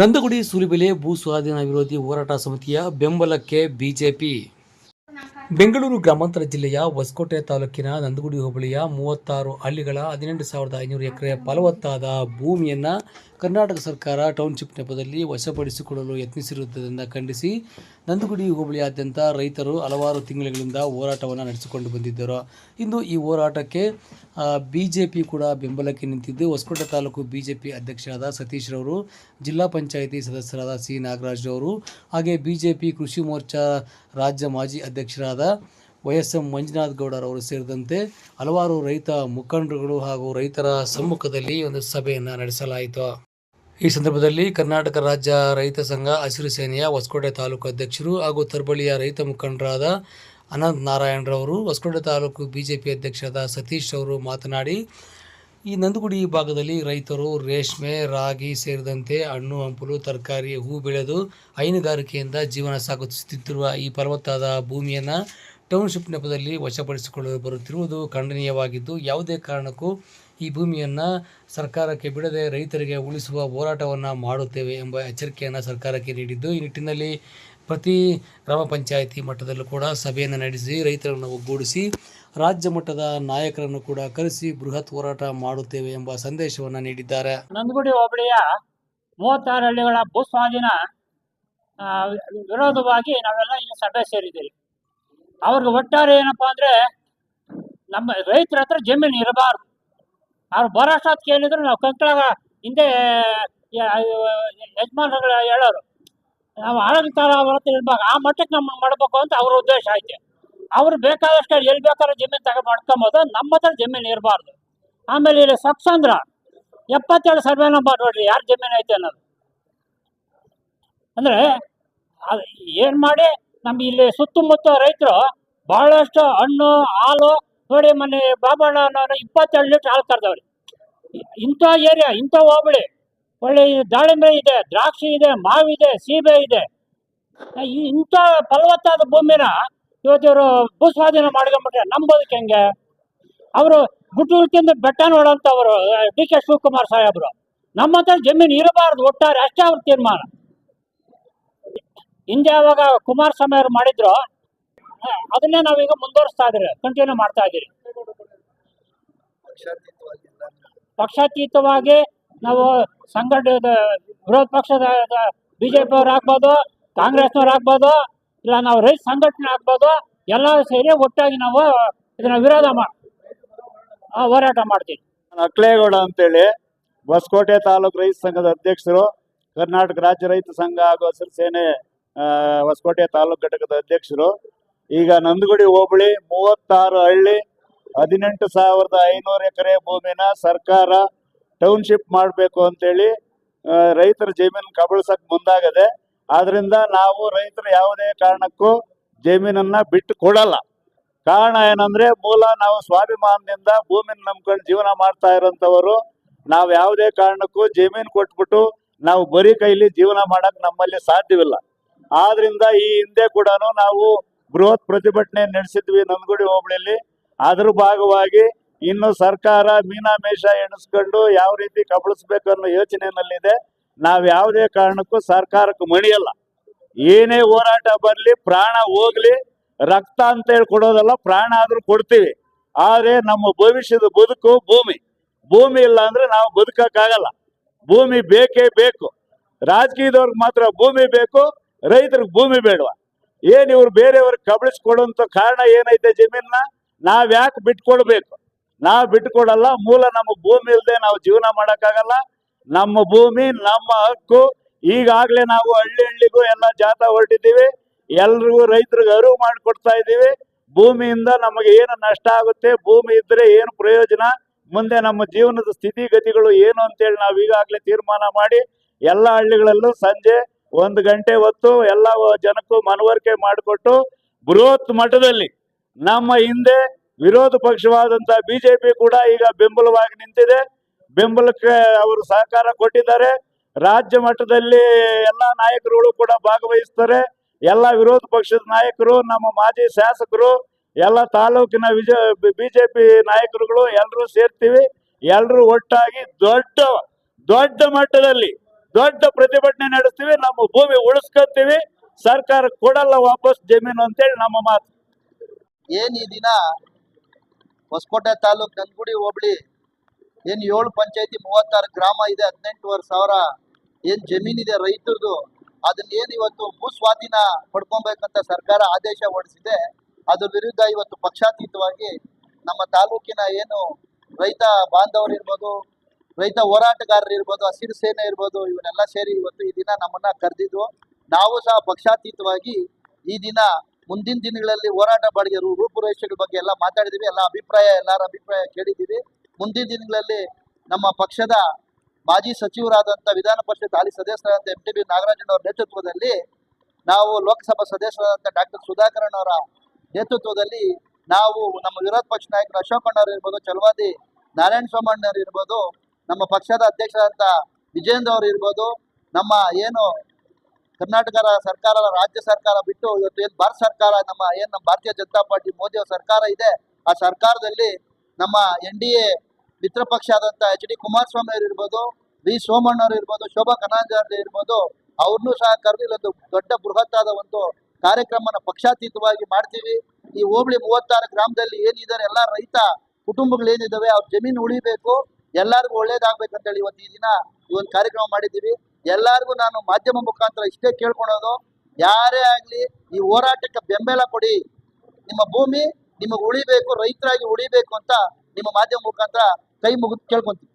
ನಂದಗುಡಿ ಸೂಲಿಬೆಲೆ ಭೂ ಸ್ವಾಧೀನ ವಿರೋಧಿ ಹೋರಾಟ ಸಮಿತಿಯ ಬೆಂಬಲಕ್ಕೆ ಬಿಜೆಪಿ. ಬೆಂಗಳೂರು ಗ್ರಾಮಾಂತರ ಜಿಲ್ಲೆಯ ಹೊಸಕೋಟೆ ತಾಲೂಕಿನ ನಂದಗುಡಿ ಹೋಬಳಿಯ ಮೂವತ್ತಾರು ಹಳ್ಳಿಗಳ ಹದಿನೆಂಟು ಸಾವಿರದ ಐನೂರು ಎಕರೆ ಫಲವತ್ತಾದ ಭೂಮಿಯನ್ನು ಕರ್ನಾಟಕ ಸರ್ಕಾರ ಟೌನ್ಶಿಪ್ ನೆಪದಲ್ಲಿ ವಶಪಡಿಸಿಕೊಳ್ಳಲು ಯತ್ನಿಸಿರುವುದರಿಂದ ಖಂಡಿಸಿ ನಂದಗುಡಿ ಹೋಬಳಿಯಾದ್ಯಂತ ರೈತರು ಹಲವಾರು ತಿಂಗಳುಗಳಿಂದ ಹೋರಾಟವನ್ನು ನಡೆಸಿಕೊಂಡು ಬಂದಿದ್ದರು. ಇಂದು ಈ ಹೋರಾಟಕ್ಕೆ ಬಿ ಜೆ ಪಿ ಕೂಡ ಬೆಂಬಲಕ್ಕೆ ನಿಂತಿದ್ದು. Hosakote taluk B J P ಅಧ್ಯಕ್ಷರಾದ ಸತೀಶ್ ರವರು, ಜಿಲ್ಲಾ ಪಂಚಾಯಿತಿ ಸದಸ್ಯರಾದ ಸಿ. ನಾಗರಾಜ್ ಅವರು ಹಾಗೆ ಬಿ ಜೆ ಪಿ ಕೃಷಿ ಮೋರ್ಚಾ ರಾಜ್ಯ ಮಾಜಿ ಅಧ್ಯಕ್ಷರಾದ ವೈ ಎಸ್ ಎಂ ಮಂಜುನಾಥ್ ಗೌಡರವರು ಸೇರಿದಂತೆ ಹಲವಾರು ರೈತ ಮುಖಂಡರುಗಳು ಹಾಗೂ ರೈತರ ಸಮ್ಮುಖದಲ್ಲಿ ಒಂದು ಸಭೆಯನ್ನು ನಡೆಸಲಾಯಿತು. ಈ ಸಂದರ್ಭದಲ್ಲಿ ಕರ್ನಾಟಕ ರಾಜ್ಯ ರೈತ ಸಂಘ ಹಸಿರು ಸೇನೆಯ ಹೊಸಕೋಟೆ ತಾಲೂಕು ಅಧ್ಯಕ್ಷರು ಹಾಗೂ ತರ್ಬಳಿಯ ರೈತ ಮುಖಂಡರಾದ ಅನಂತ್ ನಾರಾಯಣರವರು ಹೊಸಕೋಟೆ ತಾಲೂಕು ಬಿಜೆಪಿ ಅಧ್ಯಕ್ಷರಾದ ಸತೀಶ್ ಅವರು ಮಾತನಾಡಿ, ಈ ನಂದಗುಡಿ ಭಾಗದಲ್ಲಿ ರೈತರು ರೇಷ್ಮೆ, ರಾಗಿ ಸೇರಿದಂತೆ ಹಣ್ಣು, ಹಂಪಲು, ತರಕಾರಿ, ಹೂ ಬೆಳೆದು ಹೈನುಗಾರಿಕೆಯಿಂದ ಜೀವನ ಸಾಗಿಸುತ್ತಿರುವ ಈ ಫಲವತ್ತಾದ ಭೂಮಿಯನ್ನು ಟೌನ್ಶಿಪ್ ನೆಪದಲ್ಲಿ ವಶಪಡಿಸಿಕೊಳ್ಳಲು ಬರುತ್ತಿರುವುದು ಖಂಡನೀಯವಾಗಿದ್ದು, ಯಾವುದೇ ಕಾರಣಕ್ಕೂ ಈ ಭೂಮಿಯನ್ನು ಸರ್ಕಾರಕ್ಕೆ ಬಿಡದೆ ರೈತರಿಗೆ ಉಳಿಸುವ ಹೋರಾಟವನ್ನು ಮಾಡುತ್ತೇವೆ ಎಂಬ ಎಚ್ಚರಿಕೆಯನ್ನು ಸರ್ಕಾರಕ್ಕೆ ನೀಡಿದ್ದು, ಈ ನಿಟ್ಟಿನಲ್ಲಿ ಪ್ರತಿ ಗ್ರಾಮ ಪಂಚಾಯಿತಿ ಮಟ್ಟದಲ್ಲೂ ಕೂಡ ಸಭೆಯನ್ನು ನಡೆಸಿ ರೈತರನ್ನು ಒಗ್ಗೂಡಿಸಿ, ರಾಜ್ಯ ಮಟ್ಟದ ನಾಯಕರನ್ನು ಕೂಡ ಕರೆಸಿ ಬೃಹತ್ ಹೋರಾಟ ಮಾಡುತ್ತೇವೆ ಎಂಬ ಸಂದೇಶವನ್ನು ನೀಡಿದ್ದಾರೆ. ನಂದಗುಡಿ ಹೋಬಳಿಯ ಮೂವತ್ತಾರು ಹಳ್ಳಿಗಳ ಭೂ ಸ್ವಾಧೀನ ವಿರೋಧವಾಗಿ ನಾವೆಲ್ಲ ಇಲ್ಲಿ ಸಭೆ ಸೇರಿದ್ದೀವಿ. ಅವ್ರಿಗೆ ಒಟ್ಟಾರೆ ಏನಪ್ಪಾ ಅಂದ್ರೆ, ನಮ್ಮ ರೈತರ ಹತ್ರ ಜಮೀನು ಇರಬಾರ್ದು. ಅವ್ರು ಬರೋಷ್ಟೊತ್ತು ಕೇಳಿದ್ರು ನಾವು ಕಂಕಳ ಹಿಂದೆ ಯಜಮಾನರುಗಳು ಹೇಳೋರು. ನಾವು ಅವ್ರ ಹತ್ರ ಇರ್ಬೇಕು ಆ ಮಟ್ಟಕ್ಕೆ ನಮ್ಮ ಮಾಡಬೇಕು ಅಂತ ಅವ್ರ ಉದ್ದೇಶ ಐತೆ. ಅವ್ರು ಬೇಕಾದಷ್ಟು ಎಲ್ಲಿ ಬೇಕಾದ್ರೂ ಜಮೀನು ತಗೊಂಡು ಮಾಡ್ಕೊಬೋದು. ನಮ್ಮ ಹತ್ರ ಜಮೀನು ಇರಬಾರ್ದು. ಆಮೇಲೆ ಇಲ್ಲಿ ಸಕ್ಸಂದ್ರ, ಎಪ್ಪತ್ತೇಳು ಸರ್ವೆ ನಂಬರ್ ನೋಡ್ರಿ, ಯಾರು ಜಮೀನು ಐತೆ ಅನ್ನೋದು. ಅಂದರೆ, ಅದು ಏನು ಮಾಡಿ, ನಮ್ಗೆ ಇಲ್ಲಿ ಸುತ್ತಮುತ್ತ ರೈತರು ಭಾಳಷ್ಟು ಹಣ್ಣು, ಹಾಲು ನೋಡಿ ಮೊನ್ನೆ ಬಾಬಣ್ಣ ಅನ್ನೋರು ಇಪ್ಪತ್ತೆರಡು ಲೀಟರ್ ಹಾಲು ಕರೆದವ್ರಿ. ಇಂಥ ಏರಿಯಾ, ಇಂಥ ಹೋಬಳಿ. ಒಳ್ಳೆ ದಾಳಿಂಬೆ ಇದೆ, ದ್ರಾಕ್ಷಿ ಇದೆ, ಮಾವಿದೆ, ಸೀಬೆ ಇದೆ. ಇಂಥ ಫಲವತ್ತಾದ ಭೂಮಿನ ಇವತ್ತಿವರು ಭೂಸ್ವಾಧೀನ ಮಾಡ್ಕೊಂಬಿಟ್ರೆ ನಂಬೋದಕ್ಕೆ ಹೆಂಗೆ? ಅವರು ಗುಟ್ಟೂರ್ಕಿಂದ ಬೆಟ್ಟ ನೋಡೋಂಥವ್ರು ಡಿ ಕೆ ಶಿವಕುಮಾರ್ ಸಾಹೇಬ್ರು. ಹತ್ರ ಜಮೀನು ಇರಬಾರ್ದು ಒಟ್ಟಾರೆ, ಅಷ್ಟೇ ಅವ್ರ ತೀರ್ಮಾನ. ಹಿಂದೆ ಅವಾಗ ಕುಮಾರಸ್ವಾಮಿ ಅವರು ಮಾಡಿದ್ರು ಅದನ್ನೇ ನಾವೀಗ ಮುಂದುವರಿಸ್ತಾ ಇದ್ದೀರಿ. ಕಂಟಿನ್ಯೂ ಮಾಡ್ತಾ ಇದ್ದೀರಿ. ಪಕ್ಷಾತೀತವಾಗಿ ನಾವು ಸಂಘಟದ ವಿರೋಧ ಪಕ್ಷದ ಬಿಜೆಪಿ ಅವ್ರು ಆಗ್ಬೋದು ಕಾಂಗ್ರೆಸ್ನವ್ರು ಆಗ್ಬೋದು ಇಲ್ಲ ನಾವು ರೈತ ಸಂಘಟನೆ ಆಗ್ಬೋದು ಎಲ್ಲ ಸೇರಿ ಒಟ್ಟಾಗಿ ನಾವು ಇದನ್ನ ವಿರೋಧ ಮಾಡಿ ಆ, ಹೋರಾಟ ಮಾಡ್ತೀವಿ. ಅಕ್ಲೇಗೌಡ ಅಂತೇಳಿ ಹೊಸಕೋಟೆ ತಾಲೂಕು ರೈತ ಸಂಘದ ಅಧ್ಯಕ್ಷರು ಕರ್ನಾಟಕ ರಾಜ್ಯ ರೈತ ಸಂಘ ಹಾಗೂ ಹಸಿರು ಸೇನೆ ಆ, ಹೊಸಕೋಟೆ ತಾಲೂಕು ಘಟಕದ ಅಧ್ಯಕ್ಷರು ಈಗ ನಂದಗುಡಿ ಹೋಬಳಿ ಮೂವತ್ತಾರು ಹಳ್ಳಿ ಹದಿನೆಂಟು ಸಾವಿರದ ಐನೂರು ಎಕರೆ ಭೂಮಿನ ಸರ್ಕಾರ ಟೌನ್ಶಿಪ್ ಮಾಡಬೇಕು ಅಂತೇಳಿ ರೈತರ ಜಮೀನು ಕಬಳಿಸಕ್ ಮುಂದಾಗದೆ, ಆದ್ರಿಂದ ನಾವು ರೈತರು ಯಾವುದೇ ಕಾರಣಕ್ಕೂ ಜಮೀನನ್ನ ಬಿಟ್ಟು ಕೊಡಲ್ಲ. ಕಾರಣ ಏನಂದ್ರೆ ಮೂಲ ನಾವು ಸ್ವಾಭಿಮಾನದಿಂದ ಭೂಮಿನ ನಂಬ್ಕೊಂಡು ಜೀವನ ಮಾಡ್ತಾ ಇರೋಂಥವರು, ನಾವು ಯಾವುದೇ ಕಾರಣಕ್ಕೂ ಜಮೀನು ಕೊಟ್ಬಿಟ್ಟು ನಾವು ಬರೀ ಕೈಲಿ ಜೀವನ ಮಾಡಕ್ ನಮ್ಮಲ್ಲಿ ಸಾಧ್ಯವಿಲ್ಲ. ಆದ್ರಿಂದ ಈ ಹಿಂದೆ ಕೂಡ ನಾವು ಬೃಹತ್ ಪ್ರತಿಭಟನೆ ನಡೆಸಿದ್ವಿ ನಂದಗುಡಿ ಹೋಬಳಿಯಲ್ಲಿ. ಅದ್ರ ಭಾಗವಾಗಿ ಇನ್ನು ಸರ್ಕಾರ ಮೀನಾಮೇಷ ಎಣಿಸ್ಕೊಂಡು ಯಾವ ರೀತಿ ಕಬಳಿಸ್ಬೇಕು ಅನ್ನೋ ಯೋಚನೆಯಲ್ಲಿದೆ. ನಾವು ಯಾವುದೇ ಕಾರಣಕ್ಕೂ ಸರ್ಕಾರಕ್ಕೆ ಮಣಿಯಲ್ಲ. ಏನೇ ಹೋರಾಟ ಬರಲಿ, ಪ್ರಾಣ ಹೋಗ್ಲಿ, ರಕ್ತ ಅಂತ ಹೇಳಿ ಕೊಡೋದಲ್ಲ ಪ್ರಾಣ ಆದ್ರೂ ಕೊಡ್ತೀವಿ. ಆದ್ರೆ ನಮ್ಮ ಭವಿಷ್ಯದ ಬದುಕು ಭೂಮಿ. ಭೂಮಿ ಇಲ್ಲ ಅಂದ್ರೆ ನಾವು ಬದುಕಕ್ಕಾಗಲ್ಲ. ಭೂಮಿ ಬೇಕೇ ಬೇಕು. ರಾಜಕೀಯದವ್ರಿಗೆ ಮಾತ್ರ ಭೂಮಿ ಬೇಕು, ರೈತರಿಗೆ ಭೂಮಿ ಬೇಡವಾ? ಏನ್ ಇವ್ರು ಬೇರೆಯವ್ರಿಗೆ ಕಬಳಿಸ್ಕೊಡುವಂತ ಕಾರಣ ಏನೈತೆ ಜಮೀನ ನಾವ್ ಯಾಕೆ ಬಿಟ್ಕೊಡ್ಬೇಕು? ನಾವ್ ಬಿಟ್ಕೊಡಲ್ಲ, ಮೂಲ ನಮ್ಮ ಭೂಮಿ ಇಲ್ಲದೆ ನಾವು ಜೀವನ ಮಾಡಕ್ಕಾಗಲ್ಲ. ನಮ್ಮ ಭೂಮಿ, ನಮ್ಮ ಹಕ್ಕು, ಈಗಾಗ್ಲೇ ನಾವು ಹಳ್ಳಿ ಹಳ್ಳಿಗೂ ಎಲ್ಲ ಜಾಥಾ ಹೊರಟಿದ್ದೀವಿ. ಎಲ್ರಿಗೂ ರೈತರಿಗೆ ಅರಿವು ಮಾಡಿಕೊಡ್ತಾ ಇದ್ದೀವಿ. ಭೂಮಿಯಿಂದ ನಮಗೆ ಏನು ನಷ್ಟ ಆಗುತ್ತೆ, ಭೂಮಿ ಇದ್ರೆ ಏನು ಪ್ರಯೋಜನ, ಮುಂದೆ ನಮ್ಮ ಜೀವನದ ಸ್ಥಿತಿಗತಿಗಳು ಏನು ಅಂತೇಳಿ ನಾವು ಈಗಾಗಲೇ ತೀರ್ಮಾನ ಮಾಡಿ, ಎಲ್ಲ ಹಳ್ಳಿಗಳಲ್ಲೂ ಸಂಜೆ ಒಂದು ಗಂಟೆ ಹೊತ್ತು ಎಲ್ಲ ಜನಕ್ಕೂ ಮನವರಿಕೆ ಮಾಡಿಕೊಟ್ಟು ಬೃಹತ್ ಮಟ್ಟದಲ್ಲಿ ನಮ್ಮ ಹಿಂದೆ ವಿರೋಧ ಪಕ್ಷವಾದಂತ ಬಿಜೆಪಿ ಕೂಡ ಈಗ ಬೆಂಬಲವಾಗಿ ನಿಂತಿದೆ. ಬೆಂಬಲಕ್ಕೆ ಅವರು ಸಹಕಾರ ಕೊಟ್ಟಿದ್ದಾರೆ. ರಾಜ್ಯ ಮಟ್ಟದಲ್ಲಿ ಎಲ್ಲ ನಾಯಕರುಗಳು ಕೂಡ ಭಾಗವಹಿಸ್ತಾರೆ. ಎಲ್ಲ ವಿರೋಧ ಪಕ್ಷದ ನಾಯಕರು, ನಮ್ಮ ಮಾಜಿ ಶಾಸಕರು, ಎಲ್ಲ ತಾಲೂಕಿನ ವಿಜ, ಬಿಜೆಪಿ ನಾಯಕರುಗಳು ಎಲ್ಲರೂ ಸೇರ್ತೀವಿ. ಎಲ್ಲರೂ ಒಟ್ಟಾಗಿ ದೊಡ್ಡ ದೊಡ್ಡ ಮಟ್ಟದಲ್ಲಿ ದೊಡ್ಡ ಪ್ರತಿಭಟನೆ ನಡೆಸ್ತೀವಿ, ನಮ್ಮ ಭೂಮಿ ಉಳಿಸ್ಕೊತೀವಿ, ಸರ್ಕಾರ ಕೊಡಲ್ಲ ವಾಪಸ್ ಜಮೀನು ಅಂತೇಳಿ ನಮ್ಮ ಮಾತು. ಏನ್ ಈ ದಿನ ಹೊಸಕೋಟೆ ತಾಲೂಕ್ ನಂದಗುಡಿ ಹೋಬಳಿ, ಏನ್ ಏಳು ಪಂಚಾಯತಿ ಮೂವತ್ತಾರು ಗ್ರಾಮ ಇದೆ, ಹದಿನೆಂಟುವರೆ ಸಾವಿರ ಏನ್ ಜಮೀನಿದೆ ರೈತರದು, ಅದನ್ನ ಏನ್ ಇವತ್ತು ಭೂ ಸ್ವಾಧೀನ ಪಡ್ಕೊಬೇಕಂತ ಸರ್ಕಾರ ಆದೇಶ ಹೊರಡಿಸಿದೆ, ಅದ್ರ ವಿರುದ್ಧ ಇವತ್ತು ಪಕ್ಷಾತೀತವಾಗಿ ನಮ್ಮ ತಾಲೂಕಿನ ಏನು ರೈತ ಬಾಂಧವರು ಇರ್ಬೋದು ರೈತ ಹೋರಾಟಗಾರರು ಇರ್ಬೋದು, ಹಸಿರು ಸೇನೆ ಇರ್ಬೋದು, ಇವನ್ನೆಲ್ಲ ಸೇರಿ ಇವತ್ತು ಈ ದಿನ ನಮ್ಮನ್ನ ಕರೆದಿದ್ವು ನಾವು ಸಹ ಪಕ್ಷಾತೀತವಾಗಿ ಈ ದಿನ ಮುಂದಿನ ದಿನಗಳಲ್ಲಿ ಹೋರಾಟ ಬಾಡಿಗೆ ರೂಪುರೇಷೆಗಳ ಬಗ್ಗೆ ಎಲ್ಲ ಮಾತಾಡಿದೀವಿ. ಎಲ್ಲ ಅಭಿಪ್ರಾಯ, ಎಲ್ಲರ ಅಭಿಪ್ರಾಯ ಕೇಳಿದ್ದೀವಿ. ಮುಂದಿನ ದಿನಗಳಲ್ಲಿ ನಮ್ಮ ಪಕ್ಷದ ಮಾಜಿ ಸಚಿವರಾದಂಥ ವಿಧಾನ ಪರಿಷತ್ ಹಾಲಿ ಸದಸ್ಯರಾದಂಥ ಎಂ ಟಿ ಬಿ ನಾಗರಾಜನವರ ನೇತೃತ್ವದಲ್ಲಿ ನಾವು ಲೋಕಸಭಾ ಸದಸ್ಯರಾದಂಥ ಡಾಕ್ಟರ್ ಸುಧಾಕರನ್ ಅವರ ನೇತೃತ್ವದಲ್ಲಿ ನಾವು ನಮ್ಮ ವಿರೋಧ ಪಕ್ಷ ನಾಯಕರು ಅಶೋಕಣ್ಣವ್ರು ಇರ್ಬೋದು ಚಲವಾದಿ ನಾರಾಯಣ ಸೋಮಣ್ಣವ್ರು ಇರ್ಬೋದು ನಮ್ಮ ಪಕ್ಷದ ಅಧ್ಯಕ್ಷರಾದಂಥ ವಿಜೇಂದ್ರ ಅವರು ಇರ್ಬೋದು, ನಮ್ಮ ಏನು ಕರ್ನಾಟಕ ಸರ್ಕಾರ, ರಾಜ್ಯ ಸರ್ಕಾರ ಬಿಟ್ಟು ಇವತ್ತು ಏನು ಭಾರತ ಸರ್ಕಾರ, ನಮ್ಮ ಏನು ನಮ್ಮ ಭಾರತೀಯ ಜನತಾ ಪಾರ್ಟಿ ಮೋದಿ ಸರ್ಕಾರ ಇದೆ, ಆ ಸರ್ಕಾರದಲ್ಲಿ ನಮ್ಮ ಎನ್ ಡಿ ಎ ಮಿತ್ರ ಪಕ್ಷ ಆದಂಥ ಎಚ್ ಡಿ ಕುಮಾರಸ್ವಾಮಿ ಅವರು ಇರ್ಬೋದು, ವಿ ಸೋಮಣ್ಣ ಅವರು ಇರ್ಬೋದು, ಶೋಭಾ ಕನಾಂಜಾರ್ಜಿ ಇರ್ಬೋದು, ಅವ್ರನ್ನೂ ಸಹ ಕರೆದು ಇಲ್ಲೊಂದು ದೊಡ್ಡ ಬೃಹತ್ತಾದ ಒಂದು ಕಾರ್ಯಕ್ರಮನ ಪಕ್ಷಾತೀತವಾಗಿ ಮಾಡ್ತೀವಿ. ಈ ಹೋಬಳಿ ಮೂವತ್ತಾರು ಗ್ರಾಮದಲ್ಲಿ ಏನಿದ್ದಾರೆ ಎಲ್ಲ ರೈತ ಕುಟುಂಬಗಳು ಏನಿದ್ದಾವೆ ಅವ್ರ ಜಮೀನು ಉಳಿಬೇಕು. ಎಲ್ಲರಿಗೂ ಹೇಳಿ ಇವತ್ತು ಈ ದಿನ ಈ ಒಂದು ಕಾರ್ಯಕ್ರಮ ಮಾಡಿದ್ದೀವಿ. ಎಲ್ಲರಿಗೂ ನಾನು ಮಾಧ್ಯಮ ಮುಖಾಂತರ ಇಷ್ಟೇ ಕೇಳ್ಕೊಳೋದು. ಯಾರೇ ಆಗಲಿ ಈ ಹೋರಾಟಕ್ಕೆ ಬೆಂಬಲ ಕೊಡಿ. ನಿಮ್ಮ ಭೂಮಿ, ನಿಮಗೆ ಉಳಿಬೇಕು, ರೈತರಾಗಿ ಉಳಿಬೇಕು ಅಂತ ನಿಮ್ಮ ಮಾಧ್ಯಮ ಮುಖಾಂತರ ಕೈ ಮುಗಿದು ಕೇಳ್ಕೊಂತೀವಿ.